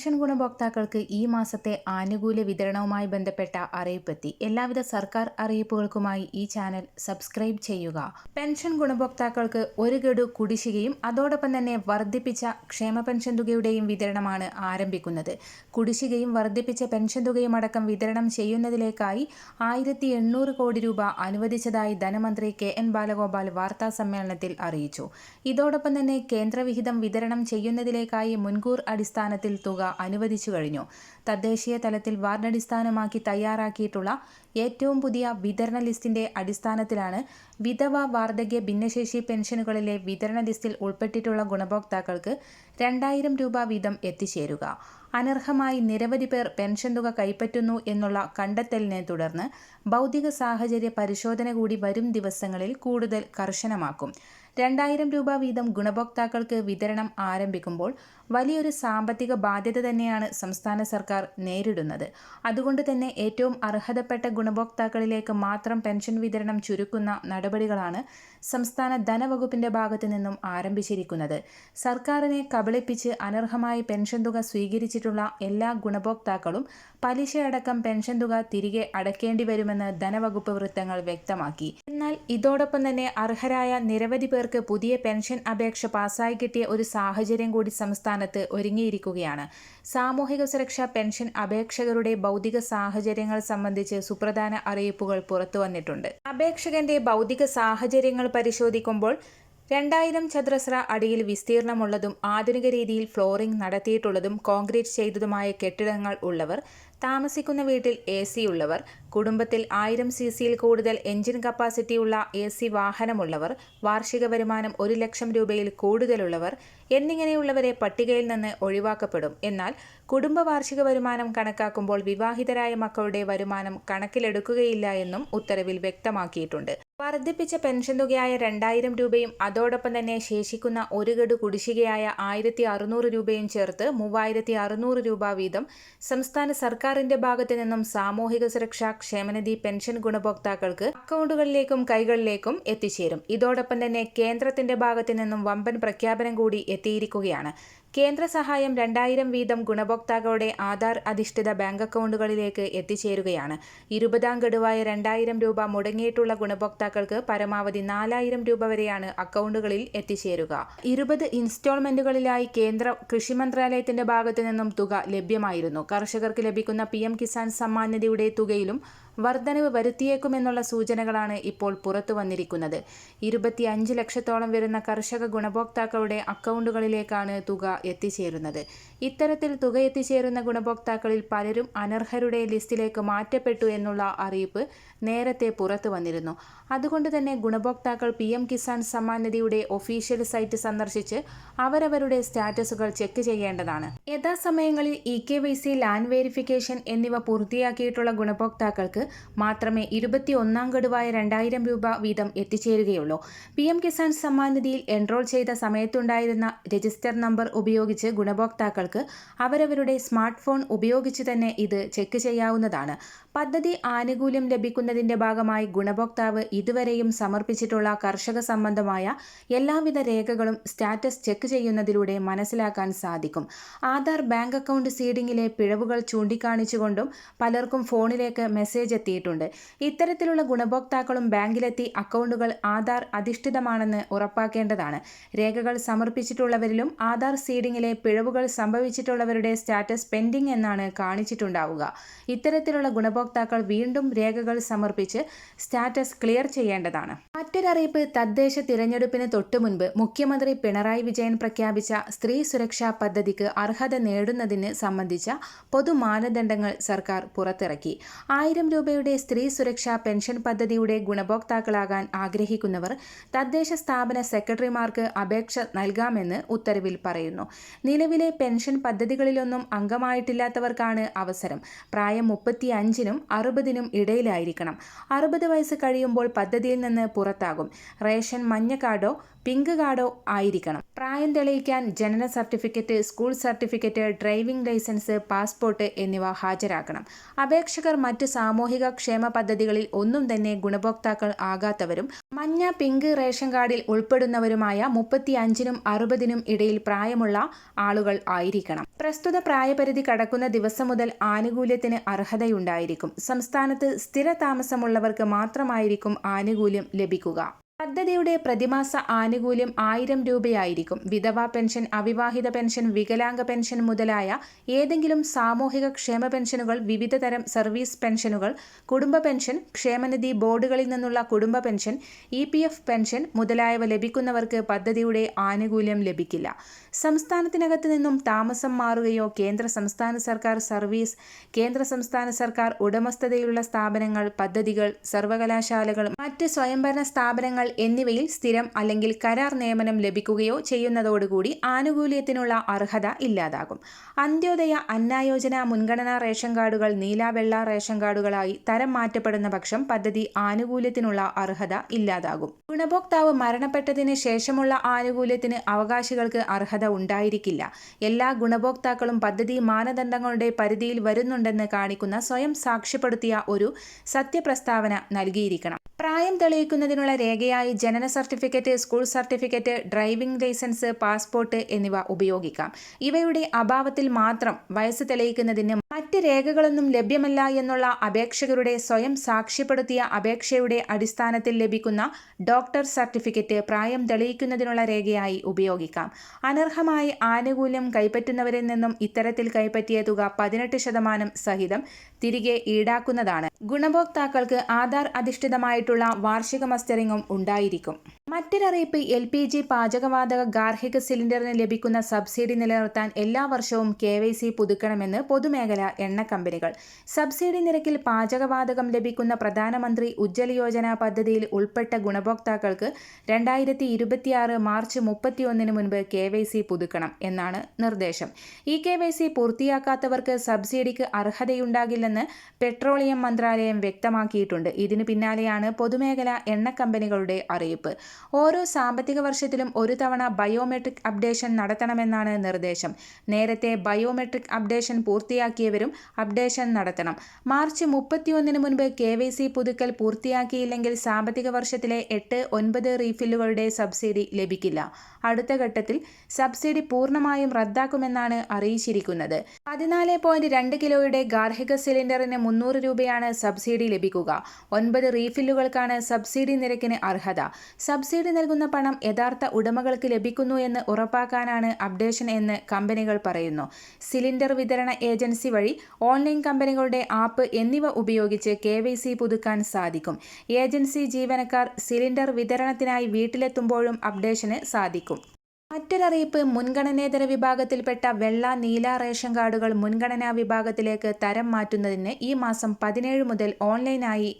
Pension ഗുണഭോക്താക്കൾക്ക് ഈ മാസത്തെ ആനുകൂല്യ വിതരണവുമായി ബന്ധപ്പെട്ട അറിയിപ്പെത്തി. എല്ലാവിധ സർക്കാർ അറിയിപ്പുകൾക്കുമായി ഈ ചാനൽ സബ്സ്ക്രൈബ് ചെയ്യുക. പെൻഷൻ ഗുണഭോക്താക്കൾക്ക് ഒരു ഗഡു കുടിശ്ശികയും അതോടൊപ്പം തന്നെ വർദ്ധിപ്പിച്ച ക്ഷേമ പെൻഷൻ തുകയുടെയും വിതരണമാണ് ആരംഭിക്കുന്നത്. കുടിശ്ശികയും വർദ്ധിപ്പിച്ച പെൻഷൻ തുകയും അടക്കം വിതരണം ചെയ്യുന്നതിലേക്കായി ആയിരത്തി കോടി രൂപ അനുവദിച്ചതായി ധനമന്ത്രി കെ എൻ ബാലഗോപാൽ വാർത്താ സമ്മേളനത്തിൽ അറിയിച്ചു. ഇതോടൊപ്പം തന്നെ കേന്ദ്രവിഹിതം വിതരണം ചെയ്യുന്നതിലേക്കായി മുൻകൂർ അടിസ്ഥാനത്തിൽ തുക അനുവദിച്ചു കഴിഞ്ഞു. തദ്ദേശീയ തലത്തിൽ വാർഡടിസ്ഥാനമാക്കി തയ്യാറാക്കിയിട്ടുള്ള ഏറ്റവും പുതിയ വിതരണ ലിസ്റ്റിന്റെ അടിസ്ഥാനത്തിലാണ് വിധവ വാർദ്ധക്യ ഭിന്നശേഷി പെൻഷനുകളിലെ വിതരണ ലിസ്റ്റിൽ ഉൾപ്പെട്ടിട്ടുള്ള ഗുണഭോക്താക്കൾക്ക് രണ്ടായിരം രൂപ വീതം എത്തിച്ചേരുക. അനർഹമായി നിരവധി പേർ പെൻഷൻ തുക കൈപ്പറ്റുന്നു എന്നുള്ള കണ്ടെത്തലിനെ തുടർന്ന് ഭൗതിക സാഹചര്യ പരിശോധന കൂടി വരും ദിവസങ്ങളിൽ കൂടുതൽ കർശനമാക്കും. രണ്ടായിരം രൂപ വീതം ഗുണഭോക്താക്കൾക്ക് വിതരണം ആരംഭിക്കുമ്പോൾ വലിയൊരു സാമ്പത്തിക ബാധ്യത തന്നെയാണ് സംസ്ഥാന സർക്കാർ നേരിടുന്നത്. അതുകൊണ്ട് തന്നെ ഏറ്റവും അർഹതപ്പെട്ട ഗുണഭോക്താക്കളിലേക്ക് മാത്രം പെൻഷൻ വിതരണം ചുരുക്കുന്ന നടപടികളാണ് സംസ്ഥാന ധനവകുപ്പിന്റെ ഭാഗത്തു നിന്നും ആരംഭിച്ചിരിക്കുന്നത്. സർക്കാരിനെ കബളിപ്പിച്ച് അനർഹമായി പെൻഷൻ തുക സ്വീകരിച്ചിട്ടുള്ള എല്ലാ ഗുണഭോക്താക്കളും പലിശയടക്കം പെൻഷൻ തുക തിരികെ അടയ്ക്കേണ്ടി വരുമെന്ന് ധനവകുപ്പ് വൃത്തങ്ങൾ വ്യക്തമാക്കി. എന്നാൽ ഇതോടൊപ്പം തന്നെ അർഹരായ നിരവധി പേർക്ക് പുതിയ പെൻഷൻ അപേക്ഷ പാസ്സായി കിട്ടിയ ഒരു സാഹചര്യം കൂടി സംസ്ഥാനത്ത് ഒരുങ്ങിയിരിക്കുകയാണ്. സാമൂഹിക സുരക്ഷാ പെൻഷൻ അപേക്ഷകരുടെ ഭൗതിക സാഹചര്യങ്ങൾ സംബന്ധിച്ച് സുപ്രധാന അറിയിപ്പുകൾ പുറത്തുവന്നിട്ടുണ്ട് അപേക്ഷകന്റെ ഭൗതിക സാഹചര്യങ്ങൾ പരിശോധിക്കുമ്പോൾ രണ്ടായിരം ചതുരശ്ര അടിയിൽ വിസ്തീർണമുള്ളതും ആധുനിക രീതിയിൽ ഫ്ലോറിംഗ് നടത്തിയിട്ടുള്ളതും കോൺക്രീറ്റ് ചെയ്തതുമായ കെട്ടിടങ്ങൾ ഉള്ളവർ താമസിക്കുന്ന വീട്ടിൽ എ സി ഉള്ളവർ കുടുംബത്തിൽ ആയിരം സി സിയിൽ കൂടുതൽ എഞ്ചിൻ കപ്പാസിറ്റിയുള്ള എ സി വാഹനമുള്ളവർ വാർഷിക വരുമാനം ഒരു ലക്ഷം രൂപയിൽ കൂടുതലുള്ളവർ എന്നിങ്ങനെയുള്ളവരെ പട്ടികയിൽ നിന്ന് ഒഴിവാക്കപ്പെടും. എന്നാൽ കുടുംബ വാർഷിക വരുമാനം കണക്കാക്കുമ്പോൾ വിവാഹിതരായ മക്കളുടെ വരുമാനം കണക്കിലെടുക്കുകയില്ല എന്നും ഉത്തരവിൽ വ്യക്തമാക്കിയിട്ടുണ്ട്. വർദ്ധിപ്പിച്ച പെൻഷൻ തുകയായ രണ്ടായിരം രൂപയും അതോടൊപ്പം തന്നെ ശേഷിക്കുന്ന ഒരു ഗഡു കുടിശ്ശികയായ ആയിരത്തി അറുന്നൂറ് രൂപയും ചേർത്ത് മൂവായിരത്തി അറുന്നൂറ് രൂപ വീതം സംസ്ഥാന സർക്കാരിന്റെ ഭാഗത്തു നിന്നും സാമൂഹിക സുരക്ഷാ ക്ഷേമനിധി പെൻഷൻ ഗുണഭോക്താക്കൾക്ക് അക്കൗണ്ടുകളിലേക്കും കൈകളിലേക്കും എത്തിച്ചേരും. ഇതോടൊപ്പം തന്നെ കേന്ദ്രത്തിന്റെ ഭാഗത്തു നിന്നും വമ്പൻ പ്രഖ്യാപനം കൂടി എത്തിയിരിക്കുകയാണ്. കേന്ദ്ര സഹായം രണ്ടായിരം വീതം ഗുണഭോക്താക്കളുടെ ആധാർ അധിഷ്ഠിത ബാങ്ക് അക്കൗണ്ടുകളിലേക്ക് എത്തിച്ചേരുകയാണ്. ഇരുപതാം ഗഡുവായ രണ്ടായിരം രൂപ മുടങ്ങിയിട്ടുള്ള ഗുണഭോക്താക്കൾക്ക് പരമാവധി നാലായിരം രൂപ വരെയാണ് അക്കൗണ്ടുകളിൽ എത്തിച്ചേരുക. ഇരുപത് ഇൻസ്റ്റാൾമെന്റുകളിലായി കേന്ദ്ര കൃഷി മന്ത്രാലയത്തിന്റെ ഭാഗത്തു നിന്നും തുക ലഭ്യമായിരുന്നു. കർഷകർക്ക് ലഭിക്കുന്ന പി കിസാൻ സമ്മാൻ നിധിയുടെ തുകയിലും വർധനവ് വരുത്തിയേക്കുമെന്നുള്ള സൂചനകളാണ് ഇപ്പോൾ പുറത്തു വന്നിരിക്കുന്നത്. ഇരുപത്തിയഞ്ച് ലക്ഷത്തോളം വരുന്ന കർഷക ഗുണഭോക്താക്കളുടെ അക്കൗണ്ടുകളിലേക്കാണ് തുക എത്തിച്ചേരുന്നത്. ഇത്തരത്തിൽ തുക എത്തിച്ചേരുന്ന ഗുണഭോക്താക്കളിൽ പലരും അനർഹരുടെ ലിസ്റ്റിലേക്ക് മാറ്റപ്പെട്ടു എന്നുള്ള അറിയിപ്പ് നേരത്തെ പുറത്തു വന്നിരുന്നു. അതുകൊണ്ട് തന്നെ ഗുണഭോക്താക്കൾ പി എം കിസാൻ സമ്മാൻ നിധിയുടെ ഒഫീഷ്യൽ സൈറ്റ് സന്ദർശിച്ച് അവരവരുടെ സ്റ്റാറ്റസുകൾ ചെക്ക് ചെയ്യേണ്ടതാണ്. യഥാസമയങ്ങളിൽ E K Y C land verification എന്നിവ പൂർത്തിയാക്കിയിട്ടുള്ള ഗുണഭോക്താക്കൾക്ക് മാത്രമേ ഇരുപത്തി ഒന്നാം ഗഡുവായ രണ്ടായിരം രൂപ വീതം എത്തിച്ചേരുകയുള്ളൂ. പി എം കിസാൻ സമ്മാൻ നിധിയിൽ എൻറോൾ ചെയ്ത സമയത്തുണ്ടായിരുന്ന രജിസ്റ്റർ നമ്പർ ഉപയോഗിച്ച് ഗുണഭോക്താക്കൾക്ക് അവരവരുടെ സ്മാർട്ട് ഫോൺ ഉപയോഗിച്ച് തന്നെ ഇത് ചെക്ക് ചെയ്യാവുന്നതാണ്. പദ്ധതി ആനുകൂല്യം ലഭിക്കുന്നതിന്റെ ഭാഗമായി ഗുണഭോക്താവ് ഇതുവരെയും സമർപ്പിച്ചിട്ടുള്ള കർഷക സംബന്ധമായ എല്ലാവിധ രേഖകളും സ്റ്റാറ്റസ് ചെക്ക് ചെയ്യുന്നതിലൂടെ മനസ്സിലാക്കാൻ സാധിക്കും. ആധാർ ബാങ്ക് അക്കൗണ്ട് സീഡിംഗിലെ പിഴവുകൾ ചൂണ്ടിക്കാണിച്ചുകൊണ്ടും പലർക്കും ഫോണിലേക്ക് മെസ്സേജ് എത്തിയിട്ടുണ്ട്. ഇത്തരത്തിലുള്ള ഗുണഭോക്താക്കളും ബാങ്കിലെത്തി അക്കൗണ്ടുകൾ ആധാർ അധിഷ്ഠിതമാണെന്ന് ഉറപ്പാക്കേണ്ടതാണ്. രേഖകൾ സമർപ്പിച്ചിട്ടുള്ളവരിലും ആധാർ സീഡിംഗിലെ പിഴവുകൾ സംഭവിച്ചിട്ടുള്ളവരുടെ സ്റ്റാറ്റസ് പെൻഡിംഗ് എന്നാണ് കാണിച്ചിട്ടുണ്ടാവുക. ഇത്തരത്തിലുള്ള ഗുണഭോക്താക്കൾ വീണ്ടും രേഖകൾ സമർപ്പിച്ച് സ്റ്റാറ്റസ് ക്ലിയർ ചെയ്യേണ്ടതാണ്. മറ്റൊരറിയിപ്പ് തദ്ദേശ തിരഞ്ഞെടുപ്പിന് തൊട്ടു മുൻപ് മുഖ്യമന്ത്രി പിണറായി വിജയൻ പ്രഖ്യാപിച്ച സ്ത്രീ സുരക്ഷാ പദ്ധതിക്ക് അർഹത നേടുന്നതിന് സംബന്ധിച്ച പൊതു മാനദണ്ഡങ്ങൾ സർക്കാർ പുറത്തിറക്കി. ആയിരം രൂപയുടെ സ്ത്രീ സുരക്ഷാ പെൻഷൻ പദ്ധതിയുടെ ഗുണഭോക്താക്കളാകാൻ ആഗ്രഹിക്കുന്നവർ തദ്ദേശ സ്ഥാപന സെക്രട്ടറിമാർക്ക് അപേക്ഷ നൽകാമെന്ന് ഉത്തരവിൽ പറയുന്നു. നിലവിലെ പെൻഷൻ പദ്ധതികളിലൊന്നും അംഗമായിട്ടില്ലാത്തവർക്കാണ് അവസരം. പ്രായം മുപ്പത്തി അഞ്ചിനും അറുപതിനും ഇടയിലായിരിക്കണം. അറുപത് വയസ്സ് കഴിയുമ്പോൾ പദ്ധതിയിൽ നിന്ന് പുറത്താകും. റേഷൻ മഞ്ഞ കാർഡോ പിങ്ക് കാർഡോ ആയിരിക്കണം. പ്രായം തെളിയിക്കാൻ ജനന certificate school certificate driving licence passport എന്നിവ ഹാജരാക്കണം. അപേക്ഷകർ മറ്റ് സാമൂഹിക ക്ഷേമ പദ്ധതികളിൽ ഒന്നും തന്നെ ഗുണഭോക്താക്കൾ ആകാത്തവരും മഞ്ഞ പിങ്ക് റേഷൻ കാർഡിൽ ഉൾപ്പെടുന്നവരുമായ മുപ്പത്തി അഞ്ചിനും അറുപതിനും ഇടയിൽ പ്രായമുള്ള ആളുകൾ ആയിരിക്കണം. പ്രസ്തുത പ്രായപരിധി കടക്കുന്ന ദിവസം മുതൽ ആനുകൂല്യത്തിന് അർഹതയുണ്ടായിരിക്കും സംസ്ഥാനത്ത് സ്ഥിര താമസമുള്ളവർക്ക് മാത്രമായിരിക്കും ആനുകൂല്യം ലഭിക്കുക. പദ്ധതിയുടെ പ്രതിമാസ ആനുകൂല്യം ആയിരം രൂപയായിരിക്കും. വിധവാ പെൻഷൻ അവിവാഹിത പെൻഷൻ വികലാംഗ പെൻഷൻ മുതലായ ഏതെങ്കിലും സാമൂഹിക ക്ഷേമ പെൻഷനുകൾ വിവിധ തരം സർവീസ് പെൻഷനുകൾ കുടുംബ പെൻഷൻ ക്ഷേമനിധി ബോർഡുകളിൽ നിന്നുള്ള കുടുംബ പെൻഷൻ ഇ പെൻഷൻ മുതലായവ ലഭിക്കുന്നവർക്ക് പദ്ധതിയുടെ ആനുകൂല്യം ലഭിക്കില്ല. സംസ്ഥാനത്തിനകത്ത് നിന്നും താമസം മാറുകയോ കേന്ദ്ര സംസ്ഥാന സർക്കാർ സർവീസ് കേന്ദ്ര സംസ്ഥാന സർക്കാർ ഉടമസ്ഥതയിലുള്ള സ്ഥാപനങ്ങൾ പദ്ധതികൾ സർവകലാശാലകൾ മറ്റ് സ്വയംഭരണ സ്ഥാപനങ്ങൾ എന്നിവയിൽ സ്ഥിരം അല്ലെങ്കിൽ കരാർ നിയമനം ലഭിക്കുകയോ ചെയ്യുന്നതോടുകൂടി ആനുകൂല്യത്തിനുള്ള അർഹത ഇല്ലാതാകും. അന്ത്യോദയ അന്നായോജന മുൻഗണനാ റേഷൻ കാർഡുകൾ നീല വെള്ള റേഷൻ കാർഡുകളായി തരം മാറ്റപ്പെടുന്ന പക്ഷം പദ്ധതി ആനുകൂല്യത്തിനുള്ള അർഹത ഇല്ലാതാകും. ഗുണഭോക്താവ് മരണപ്പെട്ടതിന് ശേഷമുള്ള ആനുകൂല്യത്തിന് അവകാശികൾക്ക് അർഹത ഉണ്ടായിരിക്കില്ല. എല്ലാ ഗുണഭോക്താക്കളും പദ്ധതി മാനദണ്ഡങ്ങളുടെ പരിധിയിൽ വരുന്നുണ്ടെന്ന് കാണിക്കുന്ന സ്വയം സാക്ഷ്യപ്പെടുത്തിയ ഒരു സത്യപ്രസ്താവന നൽകിയിരിക്കണം. പ്രായം തെളിയിക്കുന്നതിനുള്ള രേഖയായി ജനന certificate school certificate driving licence passport എന്നിവ ഉപയോഗിക്കാം. ഇവയുടെ അഭാവത്തിൽ മാത്രം വയസ്സ് തെളിയിക്കുന്നതിന് മറ്റ് രേഖകളൊന്നും ലഭ്യമല്ല എന്നുള്ള അപേക്ഷകരുടെ സ്വയം സാക്ഷ്യപ്പെടുത്തിയ അപേക്ഷയുടെ അടിസ്ഥാനത്തിൽ ലഭിക്കുന്ന ഡോക്ടർ സർട്ടിഫിക്കറ്റ് പ്രായം തെളിയിക്കുന്നതിനുള്ള രേഖയായി ഉപയോഗിക്കാം. അനർഹമായി ആനുകൂല്യം കൈപ്പറ്റുന്നവരിൽ നിന്നും ഇത്തരത്തിൽ കൈപ്പറ്റിയ തുക പതിനെട്ട് ശതമാനം സഹിതം തിരികെ ഈടാക്കുന്നതാണ്. ഗുണഭോക്താക്കൾക്ക് ആധാർ അധിഷ്ഠിതമായിട്ടുള്ള വാർഷിക മസ്റ്ററിങ്ങും ഉണ്ടായിരിക്കും. മറ്റൊരറിയിപ്പ് എൽ പി ജി പാചകവാതക ഗാർഹിക സിലിണ്ടറിന് ലഭിക്കുന്ന സബ്സിഡി നിലനിർത്താൻ എല്ലാ വർഷവും കെ വൈ സി പുതുക്കണമെന്ന് പൊതുമേഖല എണ്ണ കമ്പനികൾ സബ്സിഡി നിരക്കിൽ പാചകവാതകം ലഭിക്കുന്ന പ്രധാനമന്ത്രി ഉജ്ജ്വല യോജന പദ്ധതിയിൽ ഉൾപ്പെട്ട ഗുണഭോക്താക്കൾക്ക് രണ്ടായിരത്തി ഇരുപത്തിയാറ് മാർച്ച് മുപ്പത്തിയൊന്നിന് മുൻപ് കെ വൈ സി പുതുക്കണം എന്നാണ് നിർദ്ദേശം. ഈ കെ വൈ സി പൂർത്തിയാക്കാത്തവർക്ക് സബ്സിഡിക്ക് അർഹതയുണ്ടാകില്ലെന്ന് പെട്രോളിയം മന്ത്രാലയം വ്യക്തമാക്കിയിട്ടുണ്ട്. ഇതിനു പിന്നാലെയാണ് പൊതുമേഖല എണ്ണ കമ്പനികളുടെ അറിയിപ്പ്. ഓരോ സാമ്പത്തിക വർഷത്തിലും ഒരു തവണ ബയോമെട്രിക് അപ്ഡേഷൻ നടത്തണമെന്നാണ് നിർദ്ദേശം. നേരത്തെ ബയോമെട്രിക് അപ്ഡേഷൻ പൂർത്തിയാക്കിയവരും അപ്ഡേഷൻ നടത്തണം. മാർച്ച് മുപ്പത്തിയൊന്നിന് മുൻപ് കെ വൈ സി പുതുക്കൽ പൂർത്തിയാക്കിയില്ലെങ്കിൽ സാമ്പത്തിക വർഷത്തിലെ എട്ട് ഒൻപത് റീഫില്ലുകളുടെ സബ്സിഡി ലഭിക്കില്ല. അടുത്ത ഘട്ടത്തിൽ സബ്സിഡി പൂർണമായും റദ്ദാക്കുമെന്നാണ് അറിയിച്ചിരിക്കുന്നത്. പതിനാല് പോയിന്റ് രണ്ട് കിലോയുടെ ഗാർഹിക സിലിണ്ടറിന് മുന്നൂറ് രൂപയാണ് സബ്സിഡി ലഭിക്കുക. ഒൻപത് റീഫില്ലുകൾക്കാണ് സബ്സിഡി നിരക്കിന് അർഹത. സബ്സിഡി നൽകുന്ന പണം യഥാർത്ഥ ഉടമകൾക്ക് ലഭിക്കുന്നു എന്ന് ഉറപ്പാക്കാനാണ് അപ്ഡേഷൻ എന്ന് കമ്പനികൾ പറയുന്നു. സിലിണ്ടർ വിതരണ ഏജൻസി വഴി ഓൺലൈൻ കമ്പനികളുടെ ആപ്പ് എന്നിവ ഉപയോഗിച്ച് കെ പുതുക്കാൻ സാധിക്കും. ഏജൻസി ജീവനക്കാർ സിലിണ്ടർ വിതരണത്തിനായി വീട്ടിലെത്തുമ്പോഴും അപ്ഡേഷന് സാധിക്കും. മറ്റൊരറിയിപ്പ് മുൻഗണനേതര വിഭാഗത്തിൽപ്പെട്ട വെള്ള നീല റേഷൻ കാർഡുകൾ മുൻഗണനാ വിഭാഗത്തിലേക്ക് തരം മാറ്റുന്നതിന് ഈ മാസം പതിനേഴ് മുതൽ ഓൺലൈനായി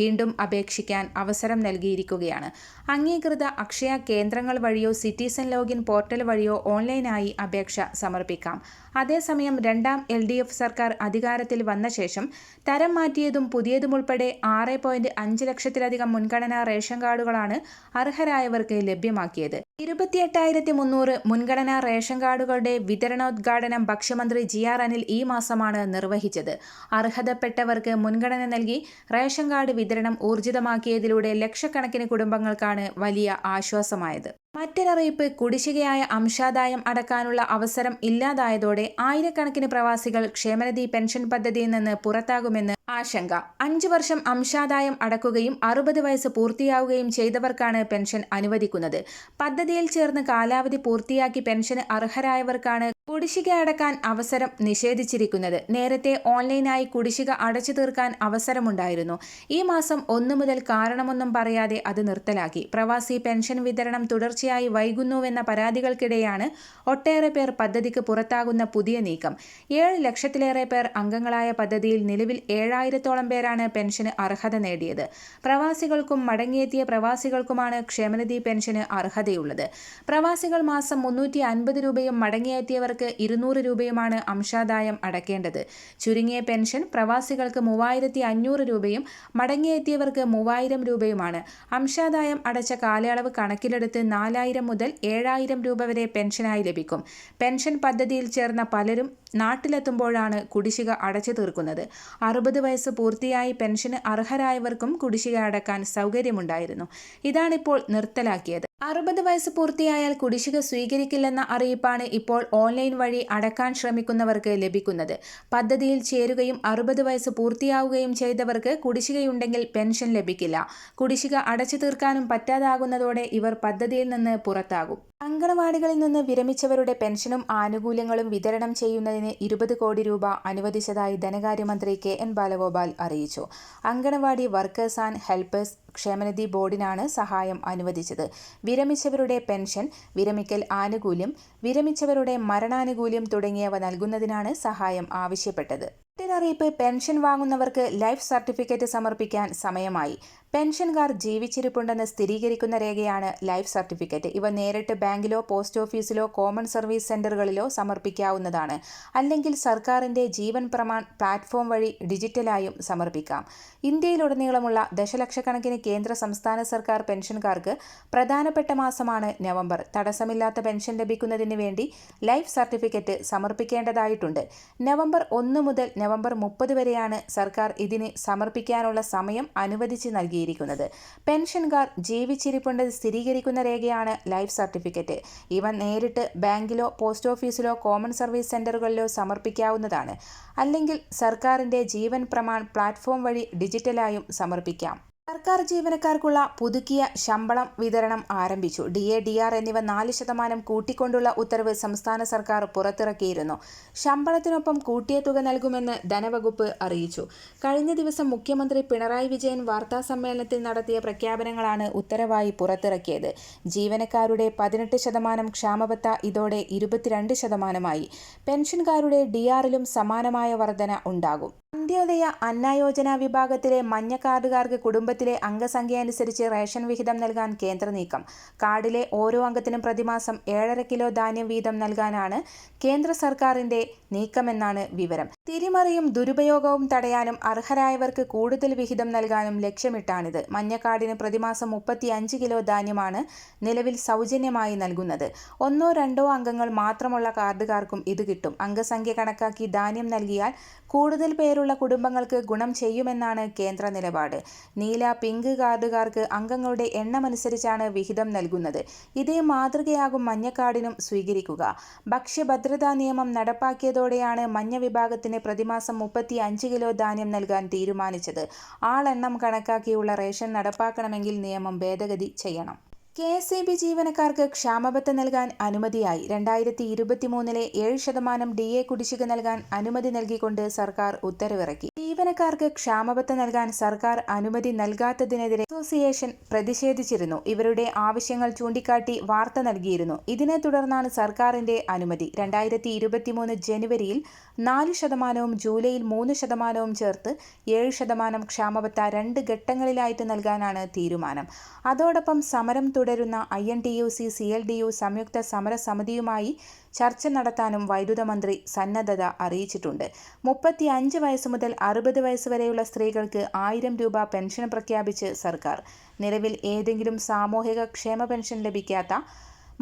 വീണ്ടും അപേക്ഷിക്കാൻ അവസരം നൽകിയിരിക്കുകയാണ്. അംഗീകൃത അക്ഷയ കേന്ദ്രങ്ങൾ വഴിയോ സിറ്റിസൺ ലോഗിൻ പോർട്ടൽ വഴിയോ ഓൺലൈനായി അപേക്ഷ സമർപ്പിക്കാം. അതേസമയം രണ്ടാം എൽ ഡി എഫ് സർക്കാർ അധികാരത്തിൽ വന്ന ശേഷം തരം മാറ്റിയതും പുതിയതുമുൾപ്പെടെ ആറ് പോയിന്റ് അഞ്ച് ലക്ഷത്തിലധികം മുൻഗണനാ റേഷൻ കാർഡുകളാണ് അർഹരായവർക്ക് ലഭ്യമാക്കിയത്. ഇരുപത്തിയെട്ടായിരത്തി മുന്നൂറ് മുൻഗണനാ റേഷൻ കാർഡുകളുടെ വിതരണോദ്ഘാടനം ഭക്ഷ്യമന്ത്രി ജി ആർ അനിൽ ഈ മാസമാണ് നിർവഹിച്ചത്. അർഹതപ്പെട്ടവർക്ക് മുൻഗണന നൽകി റേഷൻ കാർഡ് വിതരണം ഊർജിതമാക്കിയതിലൂടെ ലക്ഷക്കണക്കിന് കുടുംബങ്ങൾക്കാണ് വലിയ ആശ്വാസമായത് മറ്റൊരറിയിപ്പ് കുടിശ്ശികയായ അംശാദായം അടക്കാനുള്ള അവസരം ഇല്ലാതായതോടെ ആയിരക്കണക്കിന് പ്രവാസികൾ ക്ഷേമനിധി പെൻഷൻ പദ്ധതിയിൽ നിന്ന് പുറത്താകുമെന്ന് ആശങ്ക. അഞ്ചു വർഷം അംശാദായം അടക്കുകയും അറുപത് വയസ്സ് പൂർത്തിയാവുകയും ചെയ്തവർക്കാണ് പെൻഷൻ അനുവദിക്കുന്നത്. പദ്ധതിയിൽ ചേർന്ന് കാലാവധി പൂർത്തിയാക്കി പെൻഷന് അർഹരായവർക്കാണ് കുടിശ്ശിക അടക്കാൻ അവസരം നിഷേധിച്ചിരിക്കുന്നത്. നേരത്തെ ഓൺലൈനായി കുടിശ്ശിക അടച്ചു തീർക്കാൻ അവസരമുണ്ടായിരുന്നു. ഈ മാസം ഒന്നു മുതൽ കാരണമൊന്നും പറയാതെ അത് നിർത്തലാക്കി. പ്രവാസി പെൻഷൻ വിതരണം തുടർച്ചയായി വൈകുന്നുവെന്ന പരാതികൾക്കിടെയാണ് ഒട്ടേറെ പേർ പദ്ധതിക്ക് പുറത്താകുന്ന പുതിയ നീക്കം. ഏഴ് ലക്ഷത്തിലേറെ പേർ അംഗങ്ങളായ പദ്ധതിയിൽ നിലവിൽ ഏഴായിരത്തോളം പേരാണ് പെൻഷന് അർഹത നേടിയത്. പ്രവാസികൾക്കും മടങ്ങിയെത്തിയ പ്രവാസികൾക്കുമാണ് ക്ഷേമനിധി പെൻഷന് അർഹതയുള്ളത്. പ്രവാസികൾ മാസം മുന്നൂറ്റി അൻപത് രൂപയും മടങ്ങിയെത്തിയവർക്ക് ഇരുന്നൂറ് രൂപയുമാണ് അംശാദായം അടക്കേണ്ടത്. ചുരുങ്ങിയ പെൻഷൻ പ്രവാസികൾക്ക് മൂവായിരത്തി അഞ്ഞൂറ് രൂപയും മടങ്ങിയെത്തിയവർക്ക് മൂവായിരം രൂപയുമാണ്. അംശാദായം അടച്ച കാലയളവ് കണക്കിലെടുത്ത് നാലായിരം മുതൽ ഏഴായിരം രൂപ വരെ പെൻഷനായി ലഭിക്കും. പെൻഷൻ പദ്ധതിയിൽ ചേർന്ന പലരും നാട്ടിലെത്തുമ്പോഴാണ് കുടിശ്ശിക അടച്ചു തീർക്കുന്നത്. അറുപത് വയസ്സ് പൂർത്തിയായി പെൻഷന് അർഹരായവർക്കും കുടിശ്ശിക അടക്കാൻ സൗകര്യമുണ്ടായിരുന്നു. ഇതാണിപ്പോൾ നിർത്തലാക്കിയത്. അറുപത് വയസ്സ് പൂർത്തിയായാൽ കുടിശ്ശിക സ്വീകരിക്കില്ലെന്ന അറിയിപ്പാണ് ഇപ്പോൾ ഓൺലൈൻ വഴി അടക്കാൻ ശ്രമിക്കുന്നവർക്ക് ലഭിക്കുന്നത്. പദ്ധതിയിൽ ചേരുകയും അറുപത് വയസ്സ് പൂർത്തിയാവുകയും ചെയ്തവർക്ക് കുടിശ്ശികയുണ്ടെങ്കിൽ പെൻഷൻ ലഭിക്കില്ല. കുടിശ്ശിക അടച്ചു തീർക്കാനും പറ്റാതാകുന്നതോടെ ഇവർ പദ്ധതിയിൽ നിന്ന് പുറത്താകും. അങ്കണവാടികളിൽ നിന്ന് വിരമിച്ചവരുടെ പെൻഷനും ആനുകൂല്യങ്ങളും വിതരണം ചെയ്യുന്നതിന് ഇരുപത് കോടി രൂപ അനുവദിച്ചതായി ധനകാര്യമന്ത്രി കെ എൻ ബാലഗോപാൽ അറിയിച്ചു. അങ്കണവാടി വർക്കേഴ്സ് ആൻഡ് ഹെൽപ്പേഴ്സ് ക്ഷേമനിധി ബോർഡിനാണ് സഹായം അനുവദിച്ചത്. വിരമിച്ചവരുടെ പെൻഷൻ വിരമിക്കൽ ആനുകൂല്യം വിരമിച്ചവരുടെ മരണാനുകൂല്യം തുടങ്ങിയവ നൽകുന്നതിനാണ് സഹായം ആവശ്യപ്പെട്ടത്. മറ്റൊരറിയിപ്പ് പെൻഷൻ വാങ്ങുന്നവർക്ക് ലൈഫ് സർട്ടിഫിക്കറ്റ് സമർപ്പിക്കാൻ സമയമായി. പെൻഷൻകാർ ജീവിച്ചിരിപ്പുണ്ടെന്ന് സ്ഥിരീകരിക്കുന്ന രേഖയാണ് ലൈഫ് സർട്ടിഫിക്കറ്റ്. ഇവ നേരിട്ട് ബാങ്കിലോ പോസ്റ്റ് ഓഫീസിലോ കോമൺ സർവീസ് സെന്ററുകളിലോ സമർപ്പിക്കാവുന്നതാണ്. അല്ലെങ്കിൽ സർക്കാരിന്റെ ജീവൻ പ്രമാൺ പ്ലാറ്റ്ഫോം വഴി ഡിജിറ്റലായും സമർപ്പിക്കാം. ഇന്ത്യയിലുടനീളമുള്ള ദശലക്ഷക്കണക്കിന് കേന്ദ്ര സംസ്ഥാന സർക്കാർ പെൻഷൻകാർക്ക് പ്രധാനപ്പെട്ട മാസമാണ് നവംബർ. തടസ്സമില്ലാത്ത പെൻഷൻ ലഭിക്കുന്നതിന് വേണ്ടി ലൈഫ് സർട്ടിഫിക്കറ്റ് സമർപ്പിക്കേണ്ടതായിട്ടുണ്ട്. നവംബർ ഒന്ന് മുതൽ നവംബർ മുപ്പത് വരെയാണ് സർക്കാർ ഇതിന് സമർപ്പിക്കാനുള്ള സമയം അനുവദിച്ച് നൽകിയിരിക്കുന്നത്. പെൻഷൻകാർ ജീവിച്ചിരിപ്പുണ്ടെന്ന് സ്ഥിരീകരിക്കുന്ന രേഖയാണ് ലൈഫ് സർട്ടിഫിക്കറ്റ്. ഇവ നേരിട്ട് ബാങ്കിലോ പോസ്റ്റ് ഓഫീസിലോ കോമൺ സർവീസ് സെന്ററുകളിലോ സമർപ്പിക്കാവുന്നതാണ്. അല്ലെങ്കിൽ സർക്കാരിന്റെ ജീവൻ പ്രമാൺ പ്ലാറ്റ്ഫോം വഴി ഡിജിറ്റലായും സമർപ്പിക്കാം. സർക്കാർ ജീവനക്കാർക്കുള്ള പുതുക്കിയ ശമ്പളം വിതരണം ആരംഭിച്ചു. ഡി എ ഡി ആർ എന്നിവ നാല് ശതമാനം കൂട്ടിക്കൊണ്ടുള്ള ഉത്തരവ് സംസ്ഥാന സർക്കാർ പുറത്തിറക്കിയിരുന്നു. ശമ്പളത്തിനൊപ്പം കൂട്ടിയ തുക നൽകുമെന്ന് ധനവകുപ്പ് അറിയിച്ചു. കഴിഞ്ഞ ദിവസം മുഖ്യമന്ത്രി പിണറായി വിജയൻ വാർത്താ സമ്മേളനത്തിൽ നടത്തിയ പ്രഖ്യാപനങ്ങളാണ് ഉത്തരവായി പുറത്തിറക്കിയത്. ജീവനക്കാരുടെ പതിനെട്ട് ശതമാനം ക്ഷാമബത്ത ഇതോടെ ഇരുപത്തിരണ്ട് ശതമാനമായി. പെൻഷൻകാരുടെ ഡി ആറിലും സമാനമായ വർധന ഉണ്ടാകും. അന്ത്യോദയ അന്നയോജന വിഭാഗത്തിലെ മഞ്ഞ കാർഡുകാർക്ക് കുടുംബത്തിലെ അംഗസംഖ്യ അനുസരിച്ച് റേഷൻ വിഹിതം നൽകാൻ കേന്ദ്ര നീക്കം. കാർഡിലെ ഓരോ അംഗത്തിനും പ്രതിമാസം ഏഴര കിലോ ധാന്യം വീതം നൽകാനാണ് കേന്ദ്ര സർക്കാരിന്റെ നീക്കമെന്നാണ് വിവരം. തിരിമറിയും ദുരുപയോഗവും തടയാനും അർഹരായവർക്ക് കൂടുതൽ വിഹിതം നൽകാനും ലക്ഷ്യമിട്ടാണിത്. മഞ്ഞക്കാർഡിന് പ്രതിമാസം മുപ്പത്തി അഞ്ച് കിലോ ധാന്യമാണ് നിലവിൽ സൗജന്യമായി നൽകുന്നത്. ഒന്നോ രണ്ടോ അംഗങ്ങൾ മാത്രമുള്ള കാർഡുകാർക്കും ഇത് കിട്ടും. അംഗസംഖ്യ കണക്കാക്കി ധാന്യം നൽകിയാൽ കൂടുതൽ പേരുള്ള കുടുംബങ്ങൾക്ക് ഗുണം ചെയ്യുമെന്നാണ് കേന്ദ്ര നിലപാട്. നീല പിങ്ക് കാർഡുകാർക്ക് അംഗങ്ങളുടെ എണ്ണമനുസരിച്ചാണ് വിഹിതം നൽകുന്നത്. ഇതേ മാതൃകയാകും മഞ്ഞക്കാർഡിനും സ്വീകരിക്കുക. ഭക്ഷ്യഭദ്രതാ നിയമം നടപ്പാക്കിയതോടെയാണ് മഞ്ഞ വിഭാഗത്തിന് പ്രതിമാസം മുപ്പത്തി അഞ്ച് കിലോ ധാന്യം നൽകാൻ തീരുമാനിച്ചത്. ആളെണ്ണം കണക്കാക്കിയുള്ള റേഷൻ നടപ്പാക്കണമെങ്കിൽ നിയമം ഭേദഗതി ചെയ്യണം. കെ എസ് ഇ ബി ജീവനക്കാർക്ക് ക്ഷാമബത്ത നൽകാൻ അനുമതിയായി. രണ്ടായിരത്തി ഇരുപത്തിമൂന്നിലെ ഏഴ് ശതമാനം ഡി എ കുടിശ്ശിക നൽകാൻ അനുമതി നൽകിക്കൊണ്ട് സർക്കാർ ഉത്തരവിറക്കി. ജീവനക്കാർക്ക് ക്ഷാമബത്ത നൽകാൻ സർക്കാർ അനുമതി നൽകാത്തതിനെതിരെ അസോസിയേഷൻ പ്രതിഷേധിച്ചിരുന്നു. ഇവരുടെ ആവശ്യങ്ങൾ ചൂണ്ടിക്കാട്ടി വാർത്ത നൽകിയിരുന്നു. ഇതിനെ തുടർന്നാണ് സർക്കാരിന്റെ അനുമതി. രണ്ടായിരത്തി ഇരുപത്തിമൂന്ന് ജനുവരിയിൽ നാല് ശതമാനവും ജൂലൈയിൽ മൂന്ന് ശതമാനവും ചേർത്ത് ഏഴ് ശതമാനം ക്ഷാമബത്ത രണ്ട് ഘട്ടങ്ങളിലായിട്ട് നൽകാനാണ് തീരുമാനം. അതോടൊപ്പം സമരം തുടരുന്ന I N T U C C L D U സംയുക്ത സമരസമിതിയുമായി ചർച്ച നടത്താനും വൈദ്യുത മന്ത്രി സന്നദ്ധത അറിയിച്ചിട്ടുണ്ട്. മുപ്പത്തി അഞ്ച് വയസ്സ് മുതൽ അറുപത് വയസ്സ് വരെയുള്ള സ്ത്രീകൾക്ക് ആയിരം രൂപ പെൻഷൻ പ്രഖ്യാപിച്ച് സർക്കാർ. നിലവിൽ ഏതെങ്കിലും സാമൂഹിക ക്ഷേമ പെൻഷൻ ലഭിക്കാത്ത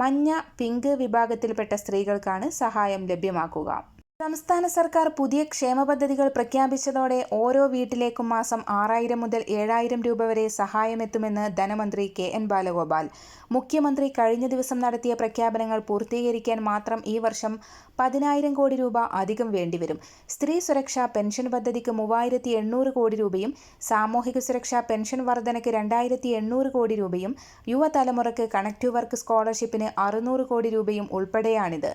മഞ്ഞ പിങ്ക് വിഭാഗത്തിൽപ്പെട്ട സ്ത്രീകൾക്കാണ് സഹായം ലഭ്യമാക്കുക. സംസ്ഥാന സർക്കാർ പുതിയ ക്ഷേമ പദ്ധതികൾ പ്രഖ്യാപിച്ചതോടെ ഓരോ വീട്ടിലേക്കും മാസം ആറായിരം മുതൽ ഏഴായിരം രൂപ വരെ സഹായമെത്തുമെന്ന് ധനമന്ത്രി കെ എൻ ബാലഗോപാൽ. മുഖ്യമന്ത്രി കഴിഞ്ഞ ദിവസം നടത്തിയ പ്രഖ്യാപനങ്ങൾ പൂർത്തീകരിക്കാൻ മാത്രം ഈ വർഷം പതിനായിരം കോടി രൂപ അധികം വേണ്ടിവരും. സ്ത്രീ സുരക്ഷാ പെൻഷൻ പദ്ധതിക്ക് മൂവായിരത്തി എണ്ണൂറ് കോടി രൂപയും സാമൂഹിക സുരക്ഷാ പെൻഷൻ വർധനയ്ക്ക് രണ്ടായിരത്തി എണ്ണൂറ് കോടി രൂപയും യുവതലമുറയ്ക്ക് കണക്റ്റീവ് വർക്ക് സ്കോളർഷിപ്പിന് അറുന്നൂറ് കോടി രൂപയും ഉൾപ്പെടെയാണിത്.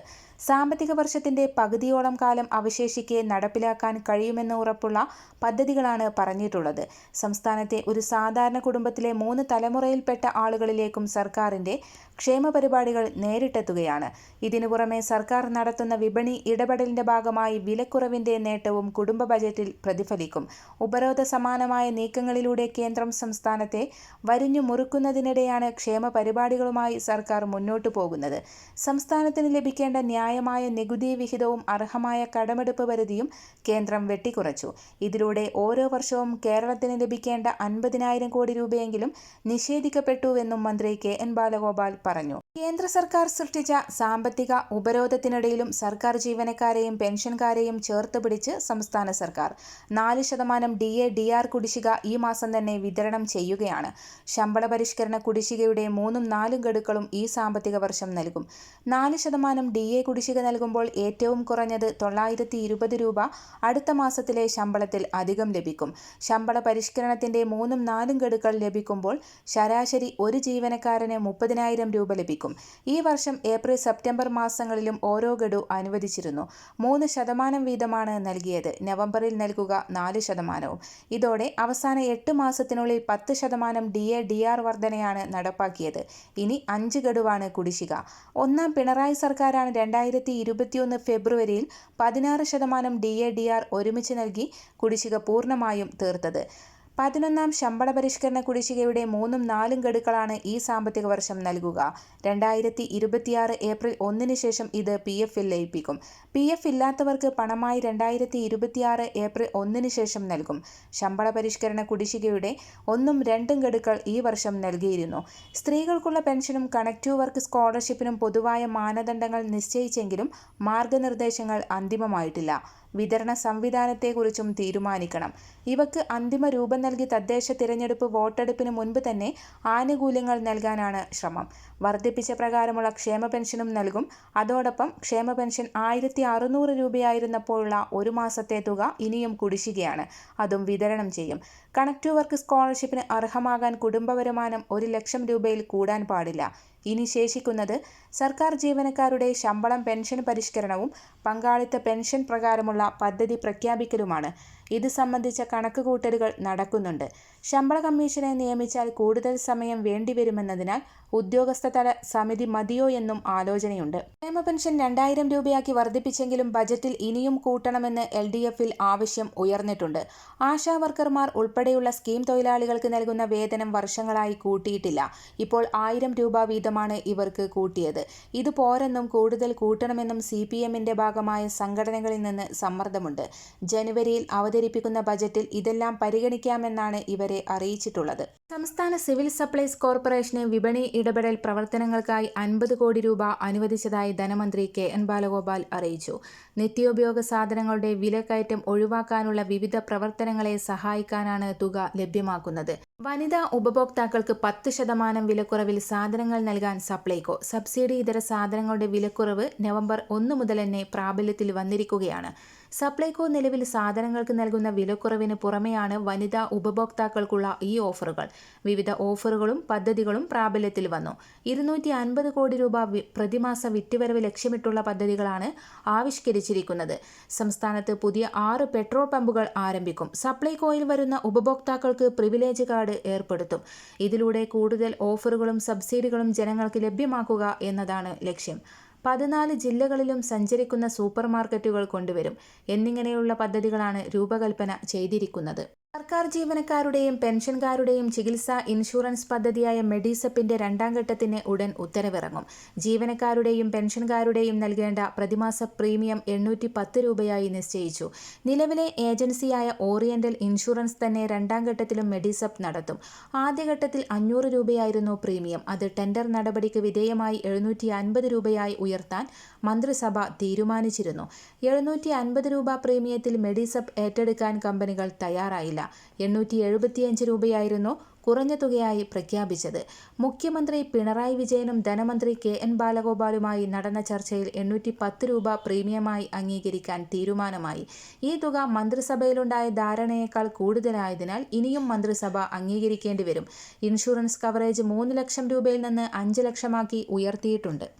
സാമ്പത്തിക വർഷത്തിന്റെ പകുതിയോളം കാലം അവശേഷിക്കെ നടപ്പിലാക്കാൻ കഴിയുമെന്ന് ഉറപ്പുള്ള പദ്ധതികളാണ് പറഞ്ഞിട്ടുള്ളത്. സംസ്ഥാനത്തെ ഒരു സാധാരണ കുടുംബത്തിലെ മൂന്ന് തലമുറയിൽപ്പെട്ട ആളുകളിലേക്കും സർക്കാരിന്റെ ക്ഷേമ പരിപാടികൾ നേരിട്ടെത്തുകയാണ്. ഇതിനു പുറമെ സർക്കാർ നടത്തുന്ന വിപണി ഇടപെടലിന്റെ ഭാഗമായി വിലക്കുറവിന്റെ നേട്ടവും കുടുംബ ബജറ്റിൽ പ്രതിഫലിക്കും. ഉപരോധ സമാനമായ നീക്കങ്ങളിലൂടെ കേന്ദ്രം സംസ്ഥാനത്തെ വരിഞ്ഞു മുറുക്കുന്നതിനിടെയാണ് ക്ഷേമ പരിപാടികളുമായി സർക്കാർ മുന്നോട്ടു പോകുന്നത്. സംസ്ഥാനത്തിന് ലഭിക്കേണ്ട ന്യായമായ നികുതി വിഹിതവും അർഹമായ കടമെടുപ്പ് പരിധിയും കേന്ദ്രം വെട്ടിക്കുറച്ചു. ഇതിലൂടെ ഓരോ വർഷവും കേരളത്തിന് ലഭിക്കേണ്ട അൻപതിനായിരം കോടി രൂപയെങ്കിലും നിഷേധിക്കപ്പെട്ടുവെന്നും മന്ത്രി കെ എൻ ബാലഗോപാൽ പറഞ്ഞു. കേന്ദ്ര സർക്കാർ സൃഷ്ടിച്ച സാമ്പത്തിക ഉപരോധത്തിനിടയിലും സർക്കാർ ജീവനക്കാരെയും പെൻഷൻകാരെയും ചേർത്ത് പിടിച്ച് സംസ്ഥാന സർക്കാർ. നാല് ശതമാനം ഡി എ ഡി ആർ കുടിശ്ശിക ഈ മാസം തന്നെ വിതരണം ചെയ്യുകയാണ്. ശമ്പള പരിഷ്കരണ കുടിശ്ശികയുടെ മൂന്നും നാലും ഗഡുക്കളും ഈ സാമ്പത്തിക വർഷം നൽകും. നാല് ശതമാനം ഡി എ കുടിശ്ശിക നൽകുമ്പോൾ ഏറ്റവും കുറഞ്ഞത് തൊള്ളായിരത്തി ഇരുപത് രൂപ അടുത്ത മാസത്തിലെ ശമ്പളത്തിൽ അധികം ലഭിക്കും. ശമ്പള പരിഷ്കരണത്തിന്റെ മൂന്നും നാലും ഗഡുക്കൾ ലഭിക്കുമ്പോൾ ശരാശരി ഒരു ജീവനക്കാരന് മുപ്പതിനായിരം രൂപ ലഭിക്കും. ഈ വർഷം ഏപ്രിൽ സെപ്റ്റംബർ മാസങ്ങളിലും ഓരോ ഗഡു അനുവദിച്ചിരുന്നു. മൂന്ന് ശതമാനം വീതമാണ് നൽകിയത്. നവംബറിൽ നൽകുക നാല് ശതമാനവും. ഇതോടെ അവസാന എട്ട് മാസത്തിനുള്ളിൽ പത്ത് ശതമാനം ഡി എ ഡി ആർ വർധനയാണ് നടപ്പാക്കിയത്. ഇനി അഞ്ച് ഗഡുവാണ് കുടിശ്ശിക. ഒന്നാം പിണറായി സർക്കാരാണ് രണ്ടായിരത്തി ഇരുപത്തിയൊന്ന് ഫെബ്രുവരിയിൽ പതിനാറ് ശതമാനം ഡി എ ഡി ആർ ഒരുമിച്ച് നൽകി കുടിശ്ശിക പൂർണമായും തീർത്തത്. പതിനൊന്നാം ശമ്പള പരിഷ്കരണ കുടിശ്ശികയുടെ മൂന്നും നാലും ഗഡുക്കളാണ് ഈ സാമ്പത്തിക വർഷം നൽകുക. രണ്ടായിരത്തി ഇരുപത്തിയാറ് ഏപ്രിൽ ഒന്നിന് ശേഷം ഇത് പി എഫിൽ ലയിപ്പിക്കും. പി എഫ് ഇല്ലാത്തവർക്ക് പണമായി രണ്ടായിരത്തി ഇരുപത്തിയാറ് ഏപ്രിൽ ഒന്നിന് ശേഷം നൽകും. ശമ്പള പരിഷ്കരണ കുടിശ്ശികയുടെ ഒന്നും രണ്ടും ഗഡുക്കൾ ഈ വർഷം നൽകിയിരുന്നു. സ്ത്രീകൾക്കുള്ള പെൻഷനും കണക്റ്റീവ് വർക്ക് സ്കോളർഷിപ്പിനും പൊതുവായ മാനദണ്ഡങ്ങൾ നിശ്ചയിച്ചെങ്കിലും മാർഗനിർദ്ദേശങ്ങൾ അന്തിമമായിട്ടില്ല. വിതരണ സംവിധാനത്തെക്കുറിച്ചും തീരുമാനിക്കണം. ഇവക്ക് അന്തിമ രൂപം നൽകി തദ്ദേശ തിരഞ്ഞെടുപ്പ് വോട്ടെടുപ്പിന് മുൻപ് തന്നെ ആനുകൂല്യങ്ങൾ നൽകാനാണ് ശ്രമം. വർദ്ധിപ്പിച്ച പ്രകാരമുള്ള ക്ഷേമ പെൻഷനും നൽകും. അതോടൊപ്പം ക്ഷേമ പെൻഷൻ ആയിരത്തി അറുന്നൂറ് രൂപയായിരുന്നപ്പോഴുള്ള ഒരു മാസത്തെ തുക ഇനിയും കുടിശ്ശികയാണ്. അതും വിതരണം ചെയ്യും. കണക്റ്റീവ് വർക്ക് സ്കോളർഷിപ്പിന് അർഹമാകാൻ കുടുംബ വരുമാനം ഒരു ലക്ഷം രൂപയിൽ കൂടാൻ പാടില്ല. ഇനി ശേഷിക്കുന്നത് സർക്കാർ ജീവനക്കാരുടെ ശമ്പളം പെൻഷൻ പരിഷ്കരണവും പങ്കാളിത്ത പെൻഷൻ പ്രകാരമുള്ള പദ്ധതി പ്രഖ്യാപിക്കലുമാണ്. ഇത് സംബന്ധിച്ച കണക്കുകൂട്ടലുകൾ നടക്കുന്നുണ്ട്. ശമ്പള കമ്മീഷനെ നിയമിച്ചാൽ കൂടുതൽ സമയം വേണ്ടിവരുമെന്നതിനാൽ ഉദ്യോഗസ്ഥതല സമിതി മതിയോ എന്നും ആലോചനയുണ്ട്. ക്ഷേമ പെൻഷൻ രണ്ടായിരം രൂപയാക്കി വർദ്ധിപ്പിച്ചെങ്കിലും ബജറ്റിൽ ഇനിയും കൂട്ടണമെന്ന് എൽ ഡി എഫിൽ ആവശ്യം ഉയർന്നിട്ടുണ്ട്. ആശാ വർക്കർമാർ ഉൾപ്പെടെയുള്ള സ്കീം തൊഴിലാളികൾക്ക് നൽകുന്ന വേതനം വർഷങ്ങളായി കൂട്ടിയിട്ടില്ല. ഇപ്പോൾ ആയിരം രൂപ വീതമാണ് ഇവർക്ക് കൂട്ടിയത്. ഇത് പോരെന്നും കൂടുതൽ കൂട്ടണമെന്നും സി പി എമ്മിന്റെ ഭാഗമായ സംഘടനകളിൽ നിന്ന് സമ്മർദ്ദമുണ്ട്. ജനുവരിയിൽ അവതരിപ്പിക്കുന്ന ബജറ്റിൽ ഇതെല്ലാം പരിഗണിക്കാമെന്നാണ് ഇവരെ അറിയിച്ചിട്ടുള്ളത്. സംസ്ഥാന സിവിൽ സപ്ലൈസ് കോർപ്പറേഷന് വിപണി ഇടപെടൽ പ്രവർത്തനങ്ങൾക്കായി അൻപത് കോടി രൂപ അനുവദിച്ചതായി ധനമന്ത്രി കെ എൻ ബാലഗോപാൽ അറിയിച്ചു. നിത്യോപയോഗ സാധനങ്ങളുടെ വിലക്കയറ്റം ഒഴിവാക്കാനുള്ള വിവിധ പ്രവർത്തനങ്ങളെ സഹായിക്കാനാണ് തുക ലഭ്യമാക്കുന്നത്. വനിതാ ഉപഭോക്താക്കൾക്ക് പത്ത് ശതമാനം വിലക്കുറവിൽ സാധനങ്ങൾ നൽകാൻ സപ്ലൈകോ സബ്സിഡി ഇതര സാധനങ്ങളുടെ വിലക്കുറവ് നവംബർ ഒന്ന് മുതൽ തന്നെ പ്രാബല്യത്തിൽ വന്നിരിക്കുകയാണ്. സപ്ലൈകോ നിലവിൽ സാധനങ്ങൾക്ക് നൽകുന്ന വിലക്കുറവിന് പുറമെയാണ് വനിതാ ഉപഭോക്താക്കൾക്കുള്ള ഈ ഓഫറുകൾ. വിവിധ ഓഫറുകളും പദ്ധതികളും പ്രാബല്യത്തിൽ വന്നു. ഇരുന്നൂറ്റി അൻപത് കോടി രൂപ പ്രതിമാസ വിറ്റുവരവ് ലക്ഷ്യമിട്ടുള്ള പദ്ധതികളാണ് ആവിഷ്കരിച്ചിരിക്കുന്നത്. സംസ്ഥാനത്ത് പുതിയ ആറ് പെട്രോൾ പമ്പുകൾ ആരംഭിക്കും. സപ്ലൈകോയിൽ വരുന്ന ഉപഭോക്താക്കൾക്ക് പ്രിവിലേജ് കാർഡ് ഏർപ്പെടുത്തും. ഇതിലൂടെ കൂടുതൽ ഓഫറുകളും സബ്സിഡികളും ജനങ്ങൾക്ക് ലഭ്യമാക്കുക എന്നതാണ് ലക്ഷ്യം. പതിനാല് ജില്ലകളിലും സഞ്ചരിക്കുന്ന സൂപ്പർ മാർക്കറ്റുകൾ കൊണ്ടുവരും എന്നിങ്ങനെയുള്ള പദ്ധതികളാണ് രൂപകൽപ്പന ചെയ്തിരിക്കുന്നത്. സർക്കാർ ജീവനക്കാരുടെയും പെൻഷൻകാരുടെയും ചികിത്സാ ഇൻഷുറൻസ് പദ്ധതിയായ മെഡിസപ്പിന്റെ രണ്ടാം ഘട്ടത്തിന് ഉടൻ ഉത്തരവിറങ്ങും. ജീവനക്കാരുടെയും പെൻഷൻകാരുടെയും നൽകേണ്ട പ്രതിമാസ പ്രീമിയം എണ്ണൂറ്റി പത്ത് രൂപയായി നിശ്ചയിച്ചു. നിലവിലെ ഏജൻസിയായ ഓറിയന്റൽ ഇൻഷുറൻസ് തന്നെ രണ്ടാം ഘട്ടത്തിലും മെഡിസപ്പ് നടത്തും. ആദ്യഘട്ടത്തിൽ അഞ്ഞൂറ് രൂപയായിരുന്നു പ്രീമിയം. അത് ടെൻഡർ നടപടിക്ക് വിധേയമായി എഴുന്നൂറ്റി അൻപത് രൂപയായി ഉയർത്താൻ മന്ത്രിസഭ തീരുമാനിച്ചിരുന്നു. എഴുന്നൂറ്റി അൻപത് രൂപ പ്രീമിയത്തിൽ മെഡിസപ്പ് ഏറ്റെടുക്കാൻ കമ്പനികൾ തയ്യാറായില്ല. എണ്ണൂറ്റി എഴുപത്തിയഞ്ച് രൂപയായിരുന്നു കുറഞ്ഞ തുകയായി പ്രഖ്യാപിച്ചത്. മുഖ്യമന്ത്രി പിണറായി വിജയനും ധനമന്ത്രി കെ എൻ ബാലഗോപാലുമായി നടന്ന ചർച്ചയിൽ എണ്ണൂറ്റി പത്ത് രൂപ പ്രീമിയമായി അംഗീകരിക്കാൻ തീരുമാനമായി. ഈ തുക മന്ത്രിസഭയിലുണ്ടായ ധാരണയേക്കാൾ കൂടുതലായതിനാൽ ഇനിയും മന്ത്രിസഭ അംഗീകരിക്കേണ്ടി വരും. ഇൻഷുറൻസ് കവറേജ് മൂന്ന് ലക്ഷം രൂപയിൽ നിന്ന് അഞ്ച് ലക്ഷമാക്കി ഉയർത്തിയിട്ടുണ്ട്.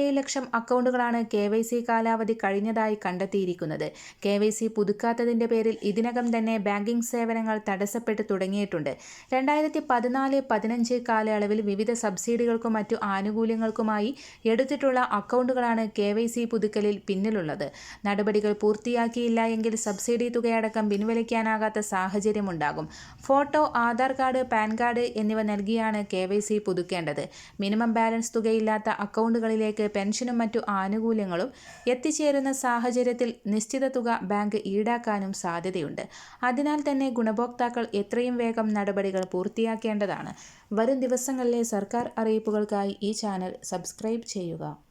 അറുപത്തേഴ് ലക്ഷം അക്കൗണ്ടുകളാണ് കെ വൈ സി കാലാവധി കഴിഞ്ഞതായി കണ്ടെത്തിയിരിക്കുന്നത്. കെ വൈ സി പുതുക്കാത്തതിന്റെ പേരിൽ ഇതിനകം തന്നെ ബാങ്കിംഗ് സേവനങ്ങൾ തടസ്സപ്പെട്ടു തുടങ്ങിയിട്ടുണ്ട്. രണ്ടായിരത്തി പതിനാല് പതിനഞ്ച് കാലയളവിൽ വിവിധ സബ്സിഡികൾക്കും മറ്റു ആനുകൂല്യങ്ങൾക്കുമായി എടുത്തിട്ടുള്ള അക്കൗണ്ടുകളാണ് കെ വൈ സി പുതുക്കലിൽ പിന്നിലുള്ളത്. നടപടികൾ പൂർത്തിയാക്കിയില്ല എങ്കിൽ സബ്സിഡി തുകയടക്കം പിൻവലിക്കാനാകാത്ത സാഹചര്യമുണ്ടാകും. Photo Aadhaar card PAN card എന്നിവ നൽകിയാണ് കെ വൈ സി പുതുക്കേണ്ടത്. മിനിമം ബാലൻസ് തുകയില്ലാത്ത അക്കൗണ്ടുകളിലേക്ക് പെൻഷനും മറ്റു ആനുകൂല്യങ്ങളും എത്തിച്ചേരുന്ന സാഹചര്യത്തിൽ നിശ്ചിത തുക ബാങ്ക് ഈടാക്കാനും സാധ്യതയുണ്ട്. അതിനാൽ തന്നെ ഗുണഭോക്താക്കൾ എത്രയും വേഗം നടപടികൾ പൂർത്തിയാക്കേണ്ടതാണ്. വരും ദിവസങ്ങളിലെ സർക്കാർ അറിയിപ്പുകൾക്കായി ഈ ചാനൽ സബ്സ്ക്രൈബ് ചെയ്യുക.